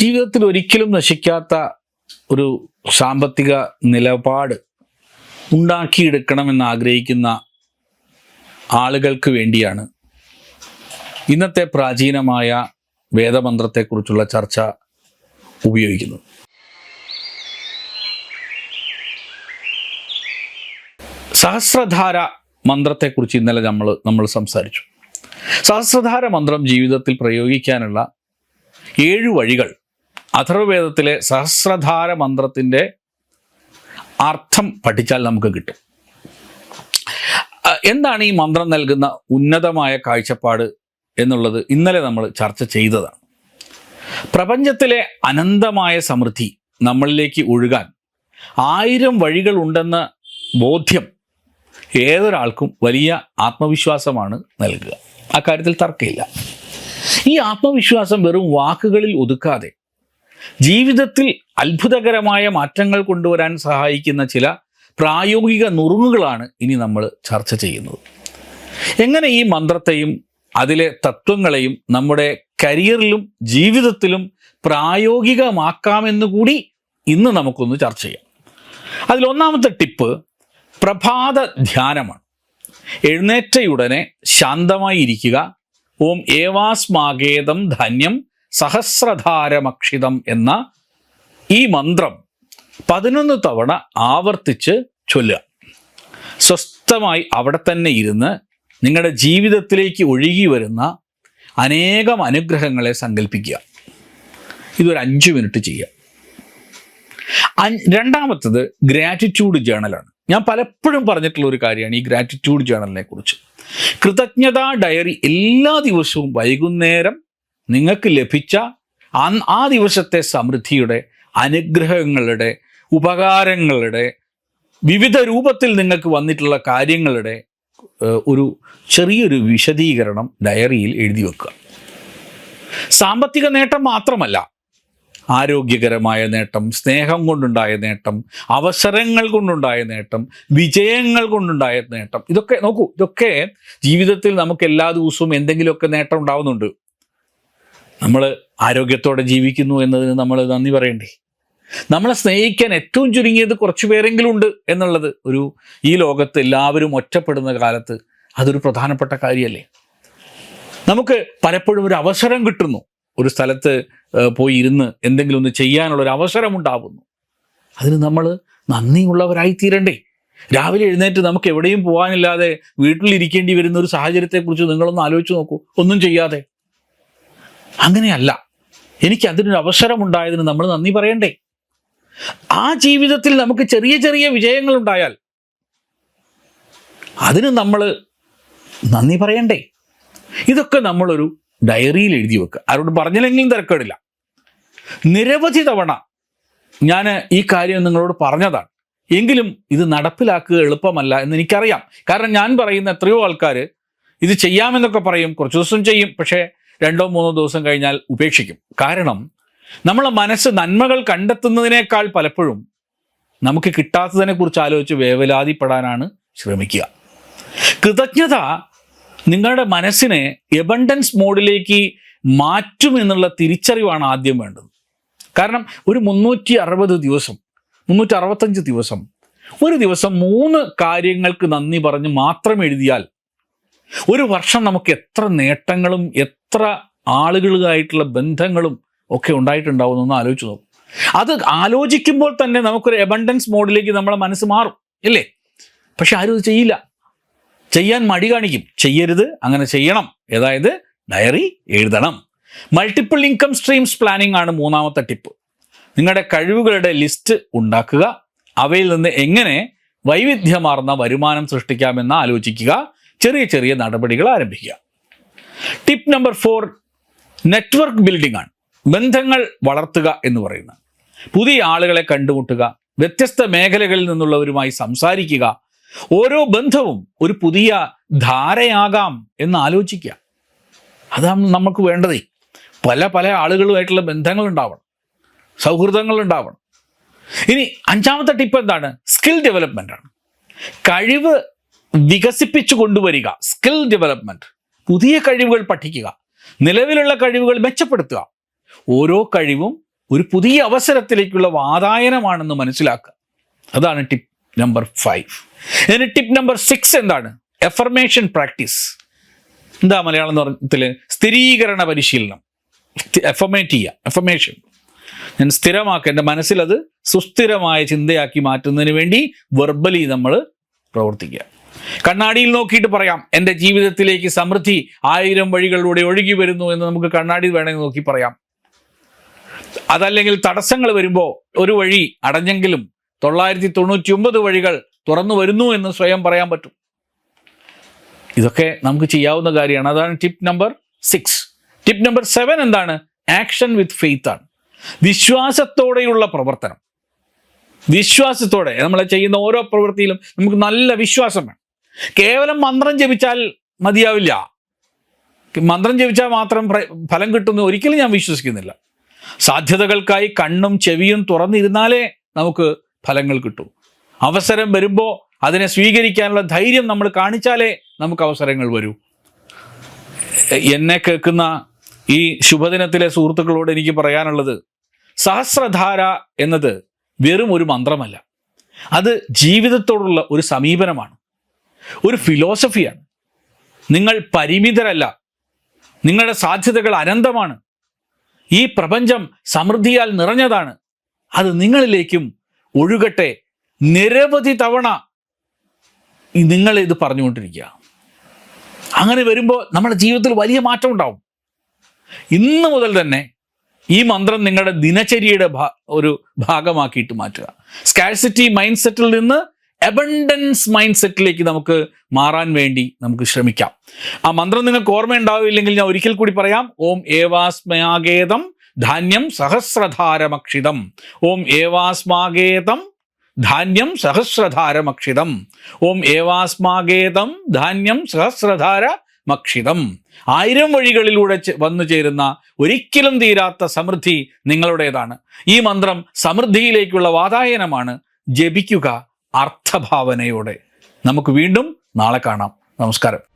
ജീവിതത്തിൽ ഒരിക്കലും നശിക്കാത്ത ഒരു സാമ്പത്തിക നിലപാട് ഉണ്ടാക്കിയെടുക്കണമെന്ന് ആഗ്രഹിക്കുന്ന ആളുകൾക്ക് വേണ്ടിയാണ് ഇന്നത്തെ പ്രാചീനമായ വേദമന്ത്രത്തെക്കുറിച്ചുള്ള ചർച്ച ഉപയോഗിക്കുന്നത്. സഹസ്രധാര മന്ത്രത്തെക്കുറിച്ച് ഇന്നലെ നമ്മൾ നമ്മൾ സംസാരിച്ചു. സഹസ്രധാര മന്ത്രം ജീവിതത്തിൽ പ്രയോഗിക്കാനുള്ള ഏഴു വഴികൾ. അഥർവവേദത്തിലെ സഹസ്രധാര മന്ത്രത്തിന്റെ അർത്ഥം പഠിച്ചാൽ നമുക്ക് കിട്ടും. എന്താണ് ഈ മന്ത്രം നൽകുന്ന ഉന്നതമായ കാഴ്ചപ്പാട് എന്നുള്ളത് ഇന്നലെ നമ്മൾ ചർച്ച ചെയ്തതാണ്. പ്രപഞ്ചത്തിലെ അനന്തമായ സമൃദ്ധി നമ്മളിലേക്ക് ഒഴുകാൻ ആയിരം വഴികളുണ്ടെന്ന ബോധ്യം ഏതൊരാൾക്കും വലിയ ആത്മവിശ്വാസമാണ് നൽകുക. അക്കാര്യത്തിൽ തർക്കമില്ല. ഈ ആത്മവിശ്വാസം വെറും വാക്കുകളിൽ ഒതുക്കാതെ ജീവിതത്തിൽ അത്ഭുതകരമായ മാറ്റങ്ങൾ കൊണ്ടുവരാൻ സഹായിക്കുന്ന ചില പ്രായോഗിക നുറുങ്ങുകളാണ് ഇനി നമ്മൾ ചർച്ച ചെയ്യുന്നത്. എങ്ങനെ ഈ മന്ത്രത്തെയും അതിലെ തത്വങ്ങളെയും നമ്മുടെ കരിയറിലും ജീവിതത്തിലും പ്രായോഗികമാക്കാമെന്ന് കൂടി ഇന്ന് നമുക്കൊന്ന് ചർച്ച ചെയ്യാം. അതിലൊന്നാമത്തെ ടിപ്പ് പ്രഭാത ധ്യാനമാണ്. എഴുന്നേറ്റയുടനെ ശാന്തമായി ഇരിക്കുക ഓം ഏവാസ്മാകേതം ധന്യം സഹസ്രധാരമക്ഷിതം എന്ന ഈ മന്ത്രം പതിനൊന്ന് തവണ ആവർത്തിച്ച് ചൊല്ലുക. സ്വസ്ഥമായി അവിടെ തന്നെ ഇരുന്ന് നിങ്ങളുടെ ജീവിതത്തിലേക്ക് ഒഴുകി വരുന്ന അനേകം അനുഗ്രഹങ്ങളെ സങ്കല്പിക്കുക ഇതൊരു അഞ്ച് മിനിറ്റ് ചെയ്യുക. രണ്ടാമത്തത് ഗ്രാറ്റിറ്റ്യൂഡ് ജേണലാണ് ഞാൻ പലപ്പോഴും പറഞ്ഞിട്ടുള്ള ഒരു കാര്യമാണ് ഈ ഗ്രാറ്റിറ്റ്യൂഡ് ജേണലിനെ കുറിച്ച്. കൃതജ്ഞതാ ഡയറി എല്ലാ ദിവസവും വൈകുന്നേരം നിങ്ങൾക്ക് ലഭിച്ച ആ- ദിവസത്തെ സമൃദ്ധിയുടെ അനുഗ്രഹങ്ങളുടെ ഉപകാരങ്ങളുടെ വിവിധ രൂപത്തിൽ നിങ്ങൾക്ക് വന്നിട്ടുള്ള കാര്യങ്ങളുടെ ഒരു ചെറിയൊരു വിശദീകരണം ഡയറിയിൽ എഴുതി വെക്കുക. സാമ്പത്തിക നേട്ടം മാത്രമല്ല ആരോഗ്യകരമായ നേട്ടം സ്നേഹം കൊണ്ടുണ്ടായ നേട്ടം അവസരങ്ങൾ കൊണ്ടുണ്ടായ നേട്ടം വിജയങ്ങൾ കൊണ്ടുണ്ടായ നേട്ടം. ഇതൊക്കെ നോക്കൂ ഇതൊക്കെ ജീവിതത്തിൽ നമുക്ക് എല്ലാ ദിവസവും എന്തെങ്കിലുമൊക്കെ നേട്ടം ഉണ്ടാവുന്നുണ്ട്. നമ്മൾ ആരോഗ്യത്തോടെ ജീവിക്കുന്നു എന്നതിന് നമ്മൾ നന്ദി പറയണ്ടേ? നമ്മളെ സ്നേഹിക്കാൻ ഏറ്റവും ചുരുങ്ങിയത് കുറച്ചു പേരെങ്കിലും ഉണ്ട് എന്നുള്ളത് ഒരു ഈ ലോകത്ത് എല്ലാവരും ഒറ്റപ്പെടുന്ന കാലത്ത് അതൊരു പ്രധാനപ്പെട്ട കാര്യമല്ലേ നമുക്ക് പലപ്പോഴും ഒരു അവസരം കിട്ടുന്നു. ഒരു സ്ഥലത്ത് പോയി ഇരുന്ന് എന്തെങ്കിലും ഒന്ന് ചെയ്യാനുള്ള ഒരു അവസരം ഉണ്ടാവുന്നു അതിന് നമ്മൾ നന്ദിയുള്ളവരായിത്തീരണ്ടേ. രാവിലെ എഴുന്നേറ്റ് നമുക്ക് എവിടെയും പോകാനില്ലാതെ വീട്ടിലിരിക്കേണ്ടി വരുന്ന ഒരു സാഹചര്യത്തെക്കുറിച്ച് നിങ്ങളൊന്ന് ആലോചിച്ച് നോക്കൂ. ഒന്നും ചെയ്യാതെ. അങ്ങനെയല്ല. എനിക്ക് അതിനൊരു അവസരമുണ്ടായതിന് നമ്മൾ നന്ദി പറയണ്ടേ. ആ ജീവിതത്തിൽ നമുക്ക് ചെറിയ ചെറിയ വിജയങ്ങൾ ഉണ്ടായാൽ അതിന് നമ്മൾ നന്ദി പറയണ്ടേ. ഇതൊക്കെ നമ്മളൊരു ഡയറിയിൽ എഴുതി വെക്കുക ആരോട് പറഞ്ഞില്ലെങ്കിലും തിരക്കേടില്ല. നിരവധി തവണ ഞാൻ ഈ കാര്യം നിങ്ങളോട് പറഞ്ഞതാണ്. എങ്കിലും ഇത് നടപ്പിലാക്കുക എളുപ്പമല്ല എന്ന് എനിക്കറിയാം. കാരണം ഞാൻ പറയുന്ന എത്രയോ ആൾക്കാർ ഇത് ചെയ്യാമെന്നൊക്കെ പറയും കുറച്ച് ദിവസം ചെയ്യും പക്ഷേ രണ്ടോ മൂന്നോ ദിവസം കഴിഞ്ഞാൽ ഉപേക്ഷിക്കും. കാരണം നമ്മളെ മനസ്സ് നന്മകൾ കണ്ടെത്തുന്നതിനേക്കാൾ പലപ്പോഴും നമുക്ക് കിട്ടാത്തതിനെക്കുറിച്ച് ആലോചിച്ച് വേവലാതിപ്പെടാനാണ് ശ്രമിക്കുക. കൃതജ്ഞത നിങ്ങളുടെ മനസ്സിനെ എബണ്ടൻസ് മോഡിലേക്ക് മാറ്റും എന്നുള്ള തിരിച്ചറിവാണ് ആദ്യം വേണ്ടത്. കാരണം ഒരു മുന്നൂറ്റി അറുപത് ദിവസം മുന്നൂറ്റി അറുപത്തഞ്ച് ദിവസം ഒരു ദിവസം മൂന്ന് കാര്യങ്ങൾക്ക് നന്ദി പറഞ്ഞ് മാത്രം എഴുതിയാൽ ഒരു വർഷം നമുക്ക് എത്ര നേട്ടങ്ങളും എത്ര ആളുകളുമായിട്ടുള്ള ബന്ധങ്ങളും ഒക്കെ ഉണ്ടായിട്ടുണ്ടാവും എന്ന് ആലോചിച്ച് നോക്കും. അത് ആലോചിക്കുമ്പോൾ തന്നെ നമുക്കൊരു എബണ്ടൻസ് മോഡിലേക്ക് നമ്മളെ മനസ്സ് മാറും ഇല്ലേ? പക്ഷെ ആരും ഇത് ചെയ്യില്ല. ചെയ്യാൻ മടി കാണിക്കും. ചെയ്യരുത് അങ്ങനെ ചെയ്യണം. അതായത് ഡയറി എഴുതണം. മൾട്ടിപ്പിൾ ഇൻകം സ്ട്രീംസ് പ്ലാനിംഗ് ആണ് മൂന്നാമത്തെ ടിപ്പ്. നിങ്ങളുടെ കഴിവുകളുടെ ലിസ്റ്റ് ഉണ്ടാക്കുക. അവയിൽ നിന്ന് എങ്ങനെ വൈവിധ്യമാർന്ന വരുമാനം സൃഷ്ടിക്കാമെന്ന് ആലോചിക്കുക. ചെറിയ ചെറിയ നടപടികൾ ആരംഭിക്കുക. Tip number four network building ആണ്. ബന്ധങ്ങൾ വളർത്തുക എന്ന് പറയുന്നത്. പുതിയ ആളുകളെ കണ്ടുമുട്ടുക വ്യത്യസ്ത മേഖലകളിൽ നിന്നുള്ളവരുമായി സംസാരിക്കുക. ഓരോ ബന്ധവും ഒരു പുതിയ ധാരയാകാം എന്ന് ആലോചിക്കുക. അതാണ് നമുക്ക് വേണ്ടതേ. പല പല ആളുകളുമായിട്ടുള്ള ബന്ധങ്ങൾ ഉണ്ടാവണം സൗഹൃദങ്ങൾ ഉണ്ടാവണം ഇനി അഞ്ചാമത്തെ ടിപ്പ് എന്താണ്? സ്കിൽ ഡെവലപ്മെന്റ് ആണ്. കഴിവ് വികസിപ്പിച്ചു കൊണ്ടുവരിക. സ്കിൽ ഡെവലപ്മെന്റ് പുതിയ കഴിവുകൾ പഠിക്കുക. നിലവിലുള്ള കഴിവുകൾ മെച്ചപ്പെടുത്തുക. ഓരോ കഴിവും ഒരു പുതിയ അവസരത്തിലേക്കുള്ള വാതായനമാണെന്ന് മനസ്സിലാക്കുക. അതാണ് ടിപ്പ് നമ്പർ ഫൈവ് ഇതിന് ടിപ്പ് നമ്പർ സിക്സ് എന്താണ്? എഫർമേഷൻ പ്രാക്ടീസ് എന്താ മലയാളം എന്ന് പറഞ്ഞത്തിൽ സ്ഥിരീകരണ പരിശീലനം. എഫമേറ്റ് ചെയ്യുക. എഫമേഷൻ ഞാൻ സ്ഥിരമാക്കുക. എന്റെ മനസ്സിലത് സുസ്ഥിരമായ ചിന്തയാക്കി മാറ്റുന്നതിന് വേണ്ടി വെർബലി നമ്മൾ പ്രവർത്തിക്കുക. കണ്ണാടിയിൽ നോക്കിയിട്ട് പറയാം. എന്റെ ജീവിതത്തിലേക്ക് സമൃദ്ധി ആയിരം വഴികളിലൂടെ ഒഴുകി വരുന്നു എന്ന് നമുക്ക് കണ്ണാടി വേണമെങ്കിൽ നോക്കി പറയാം. അതല്ലെങ്കിൽ തടസ്സങ്ങൾ വരുമ്പോൾ ഒരു വഴി അടഞ്ഞെങ്കിലും തൊള്ളായിരത്തി തൊണ്ണൂറ്റി ഒമ്പത് വഴികൾ തുറന്നു വരുന്നു എന്ന് സ്വയം പറയാൻ പറ്റും. ഇതൊക്കെ നമുക്ക് ചെയ്യാവുന്ന കാര്യമാണ്. അതാണ് tip number six tip number seven എന്താണ്? ആക്ഷൻ വിത്ത് ഫെയ്ത്ത് ആണ്. വിശ്വാസത്തോടെയുള്ള പ്രവർത്തനം. വിശ്വാസത്തോടെ നമ്മൾ ചെയ്യുന്ന ഓരോ പ്രവൃത്തിയിലും നമുക്ക് നല്ല വിശ്വാസം വേണം. കേവലം മന്ത്രം ജപിച്ചാൽ മതിയാവില്ല. മന്ത്രം ജപിച്ചാൽ മാത്രം ഫലം കിട്ടുന്ന ഒരിക്കലും ഞാൻ വിശ്വസിക്കുന്നില്ല. സാധ്യതകൾക്കായി കണ്ണും ചെവിയും തുറന്നിരുന്നാലേ നമുക്ക് ഫലങ്ങൾ കിട്ടൂ. അവസരം വരുമ്പോൾ അതിനെ സ്വീകരിക്കാനുള്ള ധൈര്യം നമ്മൾ കാണിച്ചാലേ നമുക്ക് അവസരങ്ങൾ വരൂ. എന്നെ കേൾക്കുന്ന ഈ ശുഭദിനത്തിലെ സുഹൃത്തുക്കളോട് എനിക്ക് പറയാനുള്ളത് സഹസ്രധാര എന്നത് വെറും ഒരു മന്ത്രമല്ല. അത് ജീവിതത്തോടുള്ള ഒരു സമീപനമാണ്. ഒരു ഫിലോസഫിയാണ് നിങ്ങൾ പരിമിതരല്ല. നിങ്ങളുടെ സാധ്യതകൾ അനന്തമാണ്. ഈ പ്രപഞ്ചം സമൃദ്ധിയാൽ നിറഞ്ഞതാണ്. അത് നിങ്ങളിലേക്കും ഒഴുകട്ടെ. നിരവധി തവണ നിങ്ങളിത് പറഞ്ഞുകൊണ്ടിരിക്കുക. അങ്ങനെ വരുമ്പോൾ നമ്മുടെ ജീവിതത്തിൽ വലിയ മാറ്റം ഉണ്ടാവും ഇന്ന് മുതൽ തന്നെ ഈ മന്ത്രം നിങ്ങളുടെ ദിനചര്യയുടെ ഒരു ഭാഗമാക്കിയിട്ട് മാറ്റുക. സ്കാഴ്സിറ്റി മൈൻഡ് സെറ്റിൽ നിന്ന് അബണ്ടൻസ് മൈൻഡ് സെറ്റിലേക്ക് നമുക്ക് മാറാൻ വേണ്ടി നമുക്ക് ശ്രമിക്കാം. ആ മന്ത്രം നിങ്ങൾക്ക് ഓർമ്മയുണ്ടാവില്ലെങ്കിൽ ഞാൻ ഒരിക്കൽ കൂടി പറയാം. ഓം ഏവാസ്മയാഗേതം ധാന്യം സഹസ്രധാരമക്ഷിതം. ഓം ഏവാസ്മാഗേതം ധാന്യം സഹസ്രധാരമക്ഷിതം. ഓം ഏവാസ്മാഗേതം ധാന്യം സഹസ്രധാര മക്ഷിതം ആയിരം വഴികളിലൂടെ വന്നു ചേരുന്ന ഒരിക്കലും തീരാത്ത സമൃദ്ധി നിങ്ങളുടേതാണ്. ഈ മന്ത്രം സമൃദ്ധിയിലേക്കുള്ള വാതായനമാണ്. ജപിക്കുക അർത്ഥഭാവനയോടെ. നമുക്ക് വീണ്ടും നാളെ കാണാം. നമസ്കാരം.